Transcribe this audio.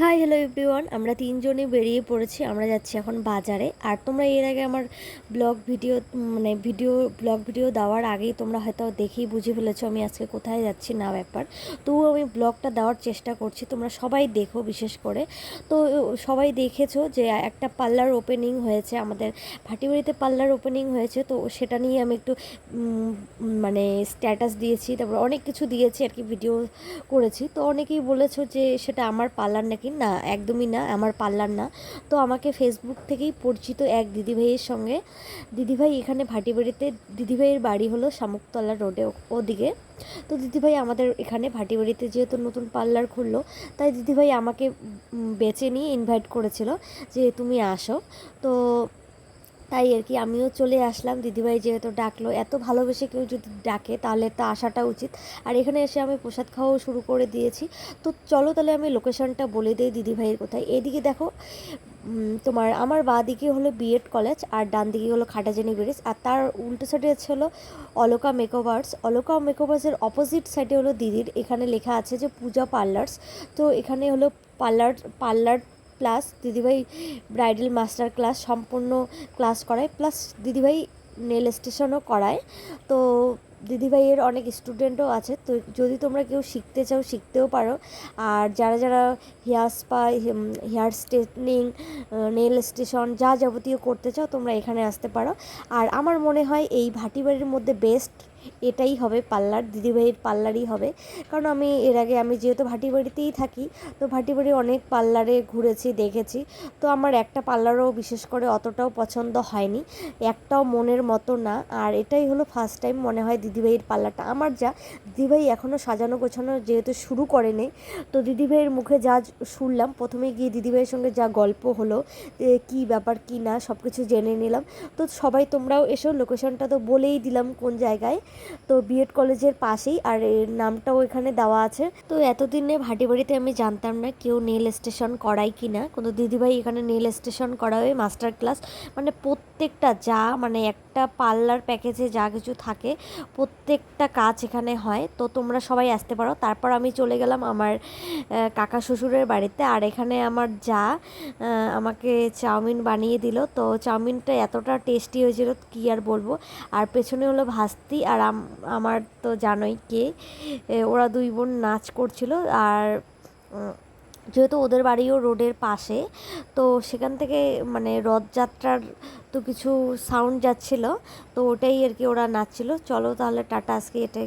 Hi hello everyone আমরা তিনজনই বেরিয়ে পড়েছি, আমরা যাচ্ছি এখন বাজারে। আর তোমরা এর আগে আমার ব্লগ ভিডিও মানে ভিডিও ব্লগ ভিডিও দেওয়ার আগেই তোমরা হয়তো দেখেই বুঝে ফেলেছো আমি আজকে কোথায় যাচ্ছি, না ব্যাপার। তবুও আমি ব্লগটা দেওয়ার চেষ্টা করছি, তোমরা সবাই দেখো বিশেষ করে। তো সবাই দেখেছ যে একটা পার্লার ওপেনিং হয়েছে, আমাদের ভাটিবাড়িতে পার্লার ওপেনিং হয়েছে। তো সেটা নিয়ে আমি একটু মানে স্ট্যাটাস দিয়েছি, তারপর অনেক কিছু দিয়েছি আর কি ভিডিও করেছি। তো অনেকেই বলেছ যে সেটা আমার পার্লার নাকি না, একদমই না, আমার পার্লার না। তো আমাকে ফেসবুক থেকেই পরিচিত এক দিদিভাইয়ের সঙ্গে। দিদিভাই এখানে ভাটিবাড়িতে, দিদিভাইয়ের বাড়ি হলো শামুকতলা রোডে ওদিকে। তো দিদিভাই আমাদের এখানে ভাটিবাড়িতে যেহেতু নতুন পার্লার খুললো, তাই দিদিভাই আমাকে বেছে নিয়ে ইনভাইট করেছিল যে তুমি আসো। তো তাই আর কি, আমিও চলে আসলাম। দিদিভাই যেহেতু ডাকলো, এত ভালোবেসে কেউ যদি ডাকে তাহলে তো আসাটা উচিত। আর এখানে এসে আমি প্রসাদ খাওয়াও শুরু করে দিয়েছি। তো চলো তাহলে আমি লোকেশনটা বলে দিই দিদিভাইয়ের কোথায়। এদিকে দেখো তোমার আমার বাঁ দিকে হলো বিএড কলেজ আর ডান দিকে হলো খাটাজানি ব্রিজ। আর তার উল্টো সাইডে হলো অলোকা মেকওভার্স অলোকা মেকওভার্সের অপোজিট সাইডে হলো দিদির। এখানে লেখা আছে যে পূজা পার্লার্স তো এখানে হলো পার্লার পার্লার প্লাস দিদিভাই ব্রাইডাল মাস্টার ক্লাস সম্পূর্ণ ক্লাস করায়, প্লাস দিদিভাই নেল স্টেশনও করায়। তো দিদিভাইয়ের অনেক স্টুডেন্টও আছে, তো যদি তোমরা কেউ শিখতে চাও, শিখতেও পারো। আর যারা যারা hair spa hair straightening nail station যা যাবতীয় করতে চাও, তোমরা এখানে আসতে পারো। আর আমার মনে হয় এই ভাটিবাড়ির মধ্যে বেস্ট এটাই হবে পার্লার, দিদিভাইয়ের পার্লারই হবে। কারণ আমি এর আগে আমি যেহেতু ভাটিবাড়িতেই থাকি, তো ভাটিবাড়ি অনেক পার্লারে ঘুরেছি, দেখেছি। তো আমার একটা পার্লারও বিশেষ করে অতটাও পছন্দ হয়নি। একটাও মনের মতো না। আর এটাই হলো ফার্স্ট টাইম মনে হয় দিদিভাইয়ের পার্লারটা। আমার যা, দিদিভাই এখনও সাজানো গোছানো যেহেতু শুরু করেনি, তো দিদিভাইয়ের মুখে যা শুনলাম, প্রথমে গিয়ে দিদিভাইয়ের সঙ্গে যা গল্প হলো কী ব্যাপার, কী না সব কিছু জেনে নিলাম। তো সবাই তোমরাও এসো লোকেশনটা তো বলেই দিলাম কোন জায়গায়। তো বিএড কলেজের পাশেই আর এর নামটাও এখানে দেওয়া আছে। তো এতদিনে ভাটিবাড়িতে আমি জানতাম না কেউ নেল স্টেশন করায় কি না কিন্তু দিদিভাই এখানে নেল স্টেশন করাবে মাস্টার ক্লাস মানে প্রত্যেকটা যা মানে একটা পার্লার প্যাকেজে যা কিছু থাকে, প্রত্যেকটা কাজ এখানে হয়। তো তোমরা সবাই আসতে পারো। তারপর আমি চলে গেলাম আমার কাকা শ্বশুরের বাড়িতে। আর এখানে আমার যা আমাকে চাউমিন বানিয়ে দিল। তো চাউমিনটা এতটা টেস্টি হয়েছিল, কি আর বলব। আর পেছনে হলো ভাস্তি। আর আমার তো জানোই কে ওরা দুই বোন নাচ করছিল আর যেহেতু ওদের বাড়িও রোডের পাশে, তো সেখান থেকে মানে রথযাত্রার তো কিছু সাউন্ড যাচ্ছিল, তো ওটাই আর কি ওরা নাচছিল। চলো তাহলে টাটা, আজকে এটাই